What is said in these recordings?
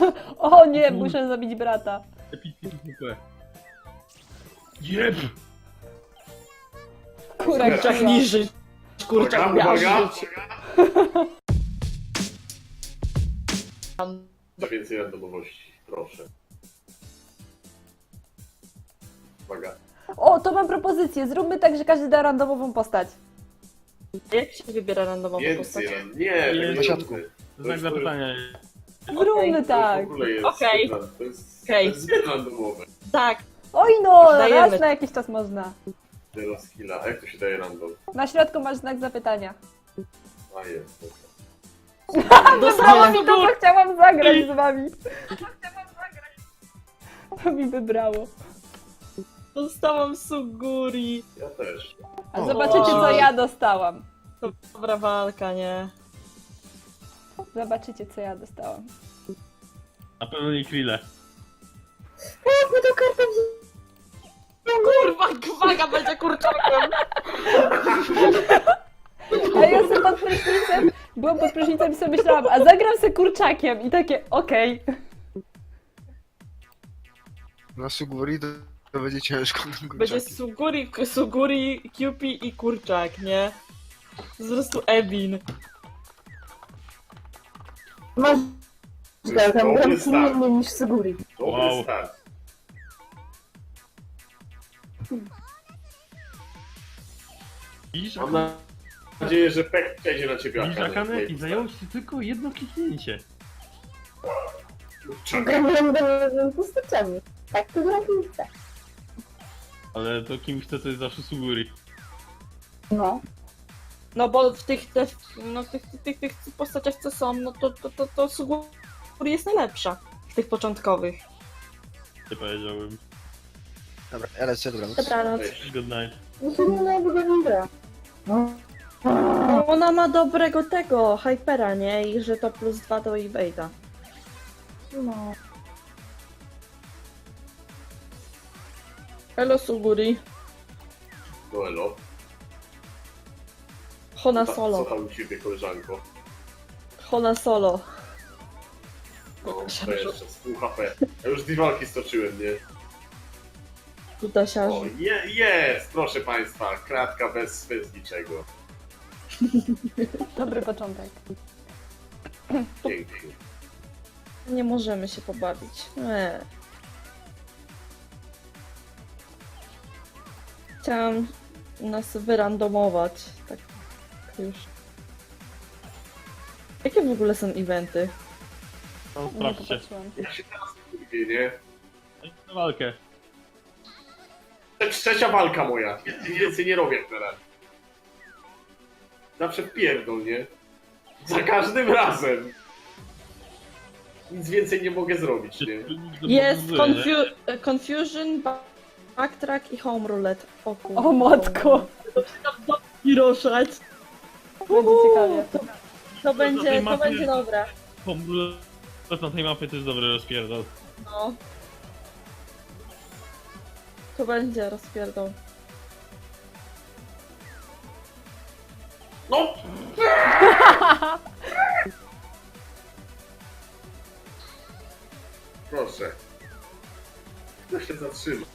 O nie, muszę zabić brata. Epicki super. Jeb! Kurek Kurczak czuła. niży. Kurczak Uwaga, uwaga. miażdżyć. Za więcej randomowości, proszę. Uwaga. O, to mam propozycję. Zróbmy tak, że każdy da randomową postać. Jak się wybiera randomową Więcej postać? ran... Nie, Nie, na nie siatku. róbmy. Znak jest- zapytania. Zróbmy Okej. tak. To w ogóle jest Okej. zbyt To jest, Okej. to jest zbyt randomowe. Tak, Oj no, Dajemy. raz na jakiś czas można. Zero skilla. A jak to się daje random? Na środku masz znak zapytania. A jest, dobra. Wybrało dostałam mi to, co chciałam zagrać z wami. To mi wybrało. Dostałam Suguri. Ja też. A zobaczycie, co ja dostałam. To dobra walka, nie? Zobaczycie, co ja dostałam. Na pewno nie Krille. Kurwa, kwaga będzie kurczakiem! A ja sobie pod prysznicem, byłam pod prysznicem i sobie myślałam, a zagram se kurczakiem i takie, okej. Na Suguri to, to będzie ciężko. na Będzie kurczaki. Suguri, Suguri, Kewpie i kurczak, nie? To jest po prostu Ebin. Masz To jest tam gram inny niż Suguri. Dobry Wow. start. Widzisz, Mam nadzieję, że pech przejdzie na ciebie. Widzisz Akane. Akane? I Nie, zajęło ci tylko jedno kliknięcie. Czekaj. Gram randomowymi postaciami. Tak to chcę. Ale to kim chce to jest zawsze Suguri. No. No bo w tych, te, no, w tych, tych, tych postaciach, co są, no to, to, to, to Suguri jest najlepsza. W tych początkowych. Nie powiedziałbym. Dobra, ja lecę dobranoc. Dobranoc. Good night. Mi się nie najwygodniej gra. No. No, ona ma dobrego tego, Hypera, nie? I że to plus dwa do Evade'a. No. Elo Suguri. No elo. Hona Co- Co solo. tam u ciebie, koleżanko? Hona solo. No, to jeszcze z pół HP. Ja już dwie walki stoczyłem, nie? O, je, jest, proszę państwa, kratka bez, bez niczego. Dobry początek. Pięknie. Nie możemy się pobawić. Nie. Chciałam nas wyrandomować. Tak już. Jakie w ogóle są eventy? No, Nie sprawdźcie. popatrzyłam. Ja się teraz nie? Na walkę. Trze- Trzecia walka moja. Więcej, więcej nie robię teraz. Zawsze wpierdol, nie? Za każdym razem. Nic więcej nie mogę zrobić, nie? Jest confu- Confusion, ba- Backtrack i Home Roulette. O, kurwa. O matko, I ruszać. Będzie ciekawie. To, to będzie, to będzie dobre. To na tej mapie to jest dobry rozpierdol. No. To będzie rozpierdol. No! Proszę. To się zatrzyma.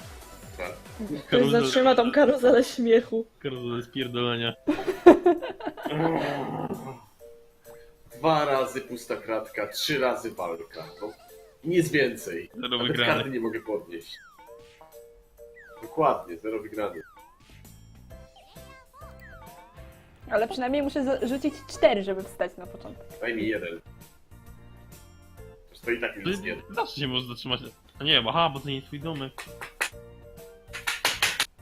Ktoś zatrzyma tą karuzelę śmiechu. Karuzelę spierdolenia. Dwa razy pusta kratka, trzy razy walka. No, nic więcej. Zero Nawet wygrany. karty nie mogę podnieść. Dokładnie, zero wygrany. Ale przynajmniej muszę za- rzucić cztery, żeby wstać na początek. Daj mi jeden. To i tak To nic nie. Zawsze się może zatrzymać. A nie, aha, bo to nie jest twój domek.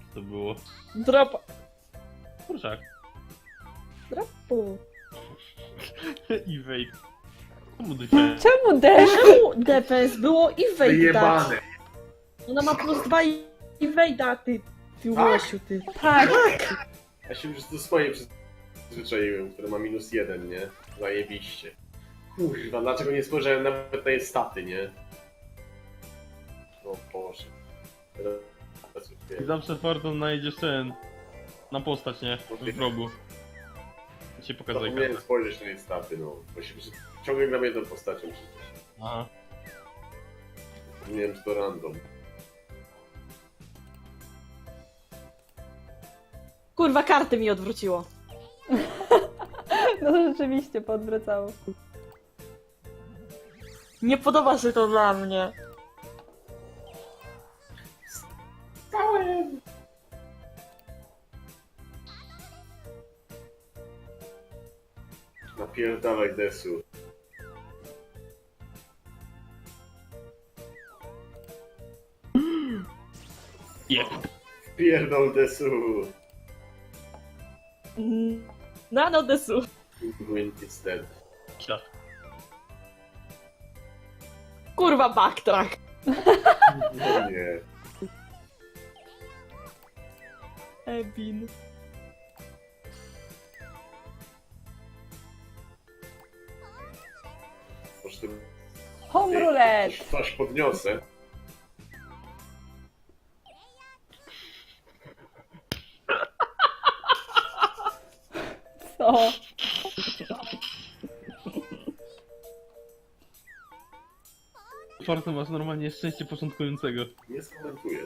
Co to było? Drop. Kurczak. Dropu. I wejdź. Komu defense? Czemu deszcz? Czemu defense było i wejda? Wyjebane! Ona ma plus dwa i, i wejda, ty. Ty Tak? łosiu, ty. Tak. Ja się już do swojej przyzwyczaiłem, które ma minus jeden, nie? Zajebiście. Kurwa, dlaczego nie spojrzałem nawet na jej staty, nie? O Boże. Teraz już I wiem. zawsze Fortun znajdziesz ten... Na postać, nie? W progu. I się pokazuje Zapomniałem kartę. spojrzeć na jej staty, no. Bo się ciągle gram jedną postacią przecież. Aha. Nie wiem, czy to random. Kurwa, karty mi odwróciło. No to rzeczywiście podwracało. Nie podoba się to dla mnie. Napierdalaj desu. Jep. Pierdol desu! Nano desu. Gwent is dead. Kurwa, backtrack. No nie. Ebin. Może tym Home roulette! coś podniosę. Co? Czwarte masz normalnie szczęście początkującego. Nie skomentuję.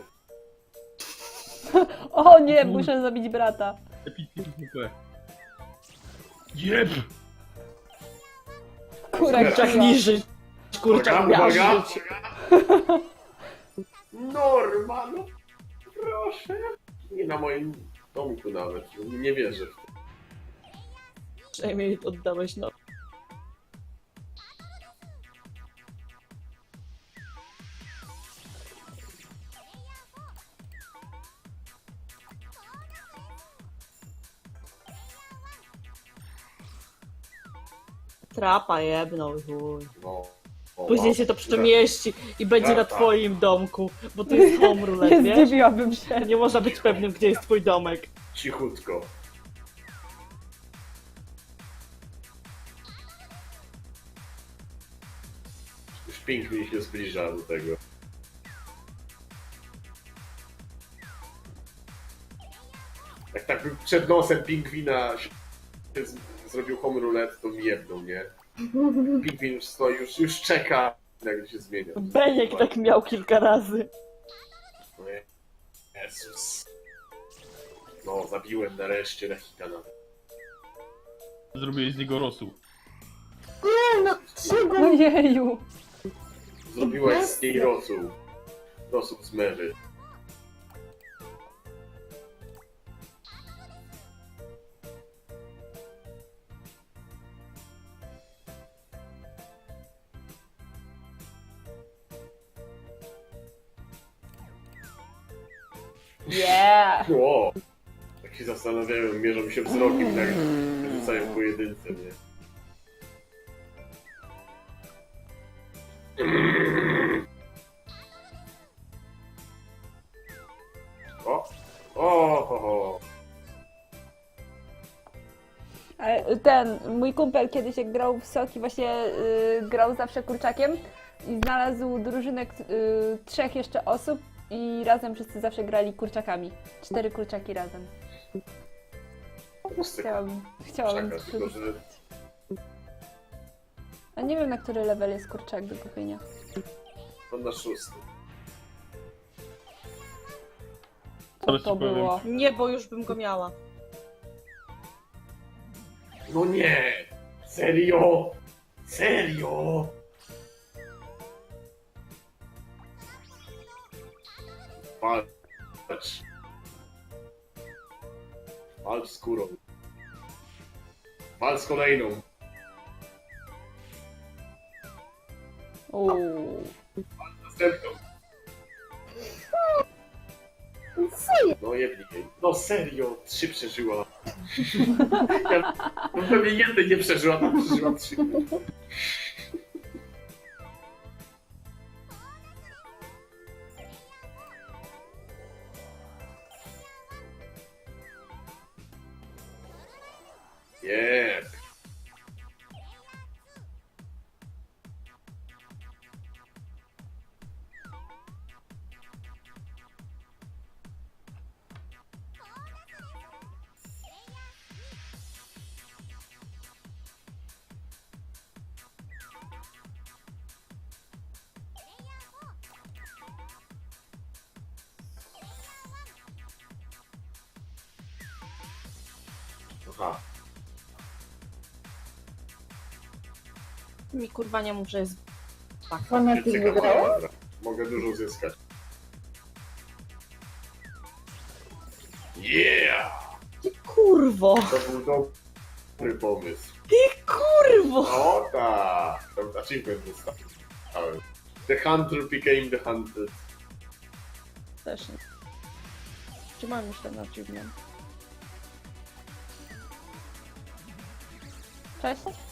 O nie, muszę zabić brata. Epicki PvP. Jep! Kurczak działa. niży. Kurczak Uwaga, miał uwaga. Norma, no proszę. Nie na moim domku nawet. Nie wierzę w to. Przynajmniej oddałeś no. Trapa jebnął, chuj. No. O, Później wow. się to przemieści i będzie na twoim domku, bo to jest home roulette, Nie wiesz? zdziwiłabym się. Nie można być pewnym, gdzie jest twój domek. Cichutko. Już pięknie się zbliża do tego. Jak tak przed nosem pingwina się z- zrobił home roulette, to mi jebną, nie? Pingwin już stoi, już, już czeka, jak się zmienia. Beniek tak miał kilka razy. No je- Jezus. No, zabiłem nareszcie Rehitana. Zrobiłeś z niego rosół. Nie no, czego? Ojeju. Zrobiłaś z niej rosół. Rosół z mewy. Się wzrokiem, tak rzucają pojedynce, nie? O! O! Ho, ho. Ale ten, mój kumpel kiedyś jak grał w soki, właśnie y, grał zawsze kurczakiem i znalazł drużynę k- y, trzech jeszcze osób i razem wszyscy zawsze grali kurczakami. Cztery kurczaki razem. Chciałabym, chciałabym. kurczaka, tylko że A nie wiem na który level jest kurczak do kupienia. to na szósty. Co to ci powiem. było? Nie, bo już bym go miała. No nie! Serio? Serio? Walcz. Walcz z kurą. Walcz z kolejną. Uuu. Następną. No jebnij jej. No serio, trzy przeżyła. Ja, no pewnie jednej nie przeżyła, to przeżyła trzy. Aha. Mi kurwa nie mów, że jest Ciekawe, wygrała? dobra. Mogę dużo zyskać. Yeah! Ty kurwo! To był dobry pomysł. Ty kurwo! O tak! Tam achievement dostałem. The hunter became the hunted. Też nie. Czy mam już ten achievement? Cześć.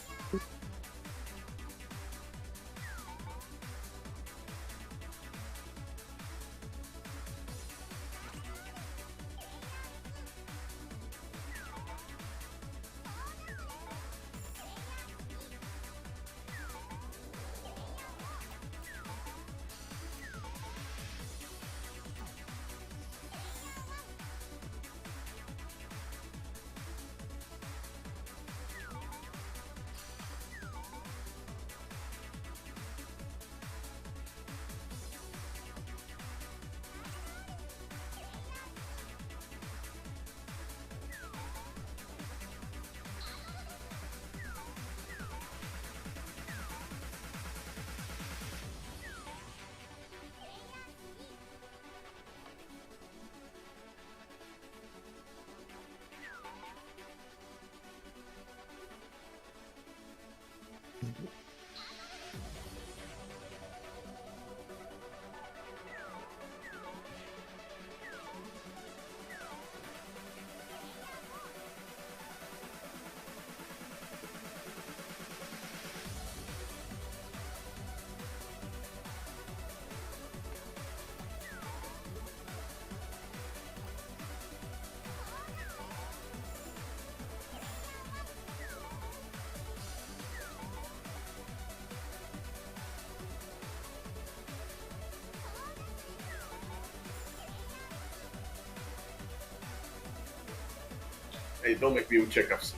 Ej, domek mi ucieka w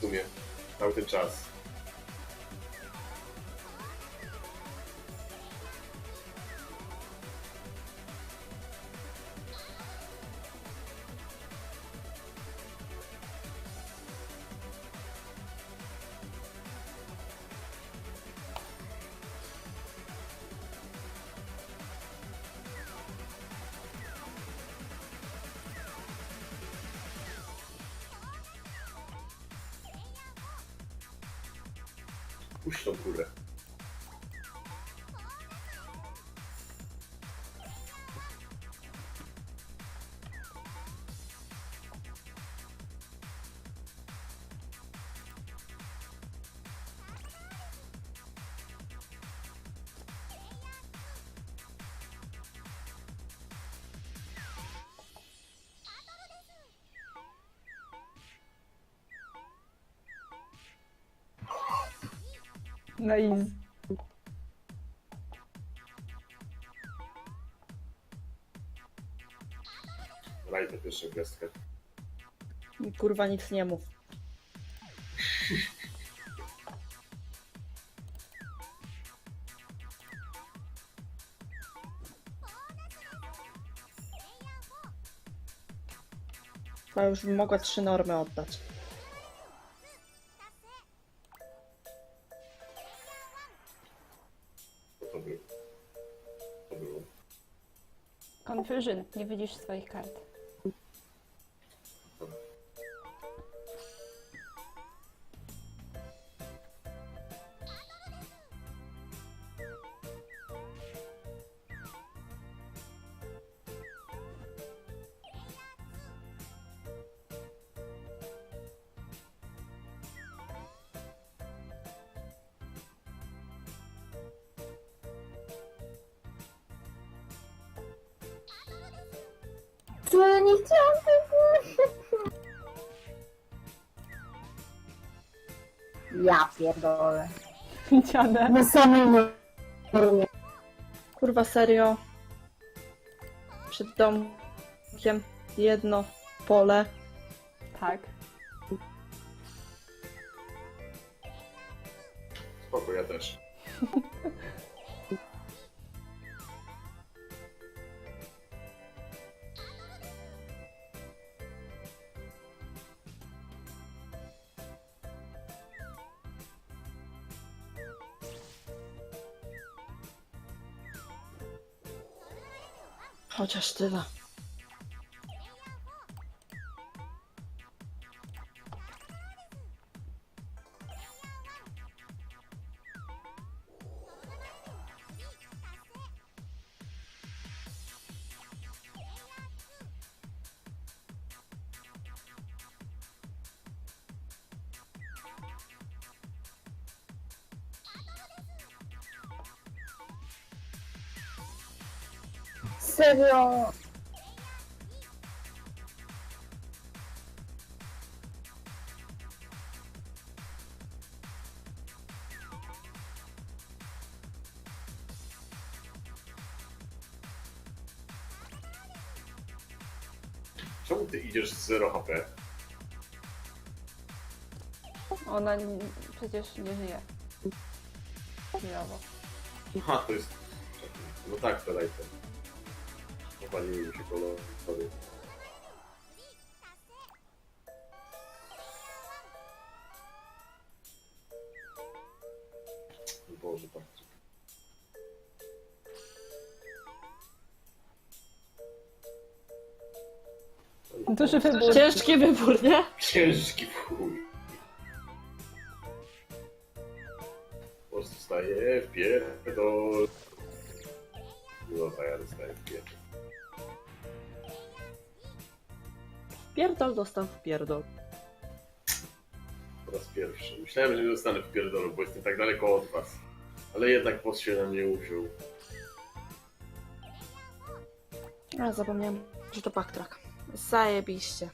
sumie. Cały ten czas. Puść tą kulę. Nice. Raj tę pierwszą gwiazdkę. Kurwa nic nie mów. Ja już bym mogła trzy normy oddać. Confusion. Nie widzisz swoich kart. Co ja nie chciałam tego? Ja pierdolę. Widziane. Na samej normie. Kurwa serio. Przed domkiem jedno pole. Tak. Chociaż tyle. Czemu ty idziesz z 0 HP? Ona n- przecież nie żyje. Chwilowo. Aha, to jest... No tak, to lajtem. Opaliły mi się kolory. Duży wybór. Ciężki wybór, nie? Ciężki w chuj. Po prostu wstaję w pierdol. Dobra, ja dostaję w pierdol. Pierdol dostał w pierdol. Po raz pierwszy. Myślałem, że nie dostanę w pierdolu, bo jestem tak daleko od was. Ale jednak boss się na mnie uwziął. A, zapomniałem, że to backtrack. Zajebiście.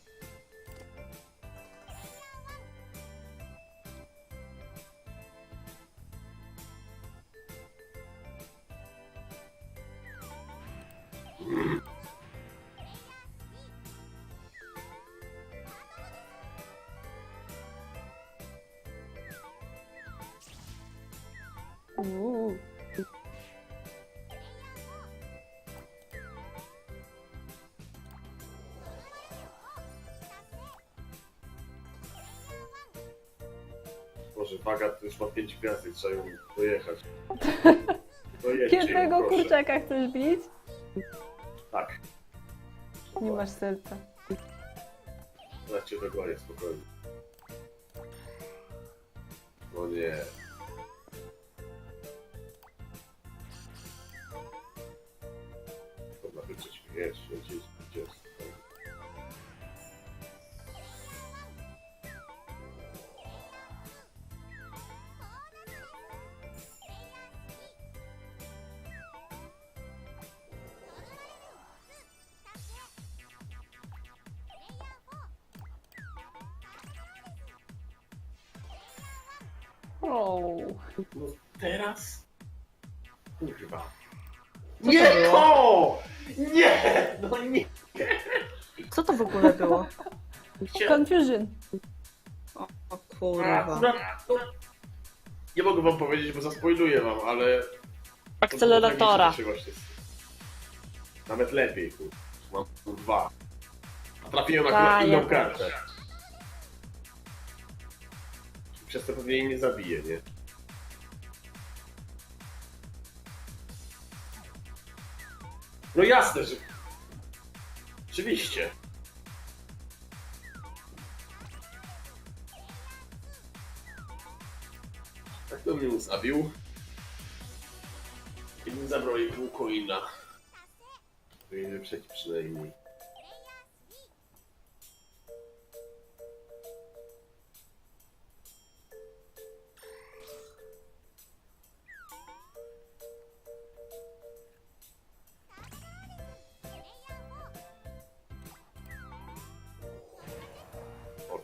Waga to już ma 5 gwiazdek, trzeba ją dojechać. Dojedźcie ją, Jednego proszę. kurczaka chcesz bić? Tak. Nie masz serca. Ja cię dogonię, spokojnie. No nie. Dobra, wyczeć wiesz, gdzieś, Co nie to! Nie! No nie! Co to w ogóle było? Confusion. O, o kurwa. No, nie mogę wam powiedzieć, bo zaspoiluję wam, ale... Akceleratora. Nawet lepiej, kur. Mam tu dwa. A trafiłem akurat inną kartę. Przez to pewnie jej nie zabiję, nie? No jasne, że... Oczywiście. Tak to mnie zabił. I bym zabrał jej pół wyprzeć przynajmniej.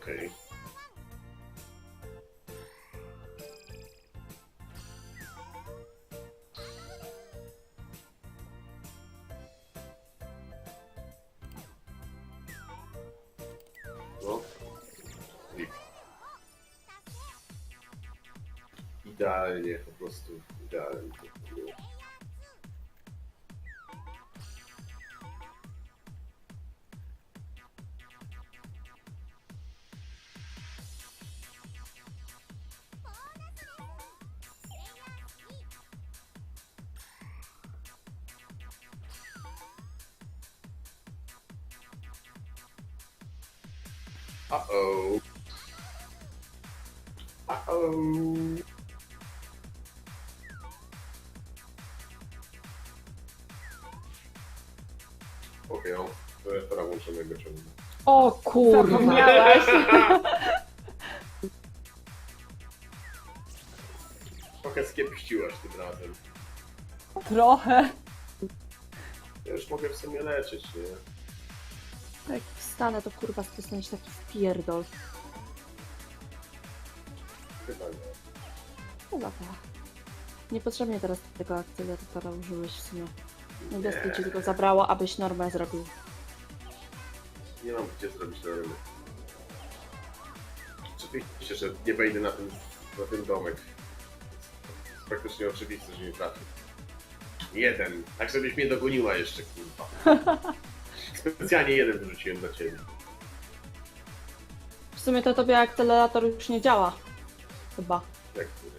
Okej. No. I- Idealnie, po prostu idealnie. Uh-oh. Uh-oh. Okej, okay, to jest teraz włączonego ciągu. O kurwa. Zapomniałaś. Trochę skiepściłaś tym razem. Trochę. Ja już mogę w sumie leczyć, nie? Jak wstanę, to kurwa dostaniesz taki wpierdol. Chyba nie. Chyba tak. Niepotrzebnie teraz tego akceleratora użyłeś w sumie. Nie Destiny ci tylko zabrało, abyś normę zrobił. Nie mam gdzie zrobić normy. Oczywiście, że nie wejdę na ten, na ten domek. Jest praktycznie oczywiste, że nie trafię. Jeden. Tak żebyś mnie dogoniła jeszcze, kurwa. Specjalnie jeden wyrzuciłem dla ciebie. W sumie to tobie akcelerator już nie działa. Chyba. Jak który?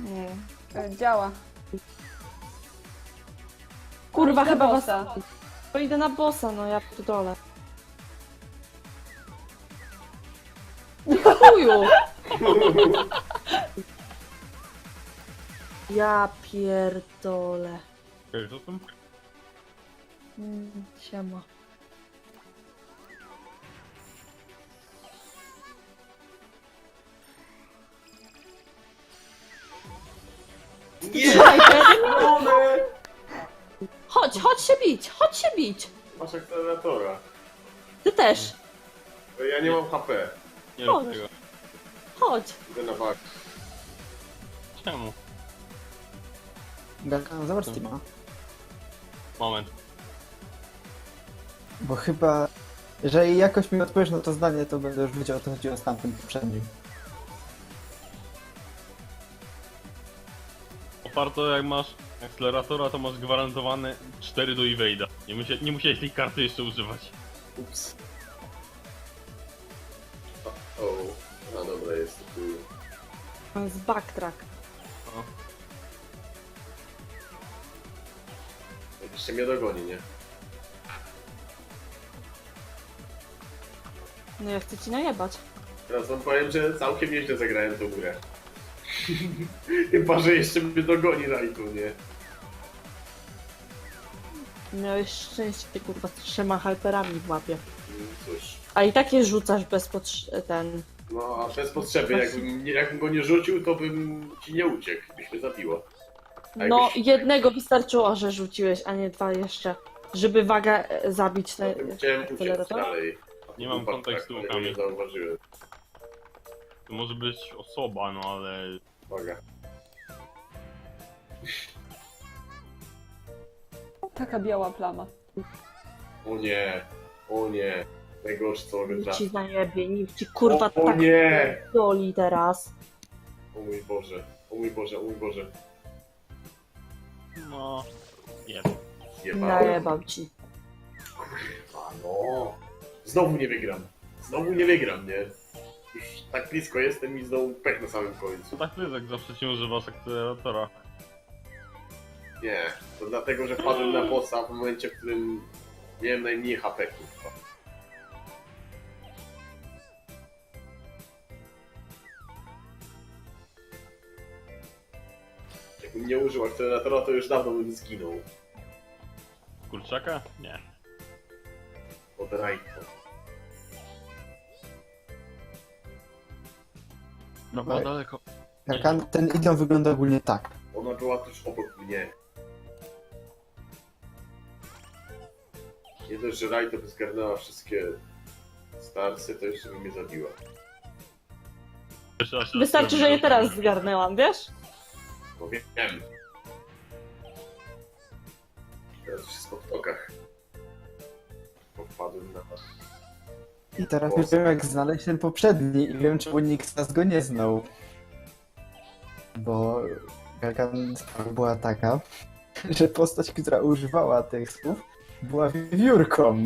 Nie. E, Działa. Kurwa, Idę chyba was... bossa. To idę na bossa, no ja pierdolę. Chuju! Ja pierdolę. Okej, co tam? Mm, siema. Nie! Chodź, chodź się bić, chodź się bić. Masz akceleratora. Ty też. Ja nie mam HP. Nie rób Chodź. tego. Chodź. Idę na walkę. Czemu? Zobacz Steama. Moment. Bo chyba, jeżeli jakoś mi odpowiesz na to zdanie, to będę już wiedział o co chodziło z tamtym poprzednim. Oparto jak masz akceleratora, to masz gwarantowane 4 do evade'a. Nie, musia, nie musiałeś tej karty jeszcze używać. Ups. O. No dobra, jest tu. To jest backtrack. Jeszcze mnie dogoni, nie? No ja chcę ci najebać. Teraz wam powiem, że całkiem nieźle zagrałem tą grę. Chyba, że jeszcze mnie dogoni Rajtu, nie? Miałeś szczęście, kurwa, z trzema hyperami w łapie. Mm, Cóż. A i tak je rzucasz bez potrze- ten... No, a bez potrzeby, jakbym, nie- jakbym go nie rzucił, to bym ci nie uciekł, byś mnie zabiło. A No, jakbyś- jednego wystarczyło, że rzuciłeś, a nie dwa jeszcze. Żeby wagę e, zabić No, te... to chciałem uciec dalej. Nie mam Upadł, kontekstu tak, łukami. Nie zauważyłem. To może być osoba, no ale... Uwaga. Taka biała plama. O nie, o nie. Najgorsze co mogę trafić. ci zajebie, nikt ci kurwa o, o tak nie! doli teraz. O mój Boże, o mój Boże, o mój Boże. No... Nie. Jebałem. Najebał ci. A no. Znowu nie wygram. Znowu nie wygram, nie? Już tak blisko jestem i znowu pech na samym końcu. Tak jak zawsze się używasz akceleratora. Nie, to dlatego, że wpadłem na bossa w momencie, w którym miałem najmniej HP, kurwa. Jakbym nie użył akceleratora, to już dawno bym zginął. Kurczaka? Nie. Od Rajka. No, Dobra. daleko. Galkan, ten idiom wygląda ogólnie tak. Ona była tuż obok mnie. Nie dość, że Rajto by zgarnęła wszystkie starsy, to jeszcze by mnie zabiła. Jeszcze raz- Wystarczy, że je teraz zgarnęłam, wiesz? No wiem. Teraz wszystko w tokach. Bo Wpadłem na was. I teraz już wiem jak znaleźć ten poprzedni i wiem czemu nikt z nas go nie znał. Bo sprawa była taka, że postać, która używała tych słów była wiewiórką.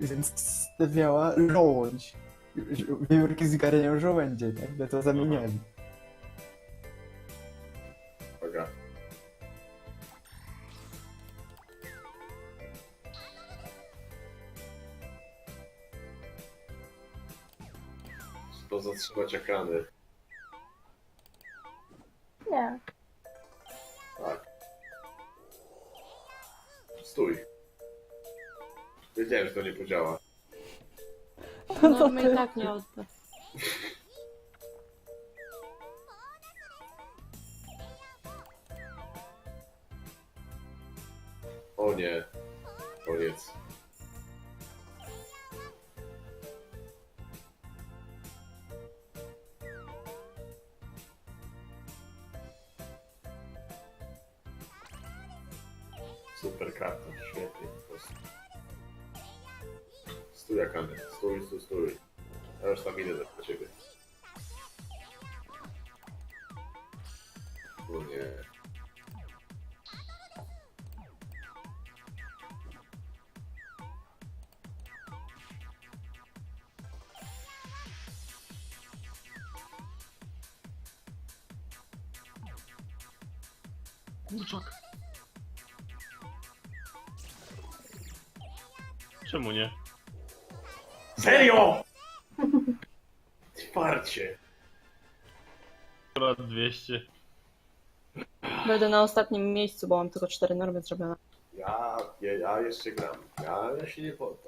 Więc miała żołądź. Wiewiórki zgarniają żołędzie, nie? Ja to zamieniłem. To zatrzymać ekrany. Nie. Tak. Stój. Wiedziałem, że to nie podziała. Normy i tak nie odda. Idę do ciebie. O nie. Kurczak. Czemu nie? Serio! Twarcie. Akurat 200. Będę na ostatnim miejscu, bo mam tylko cztery normy zrobione. Ja, ja, ja jeszcze gram. Ja, ja się nie poddam.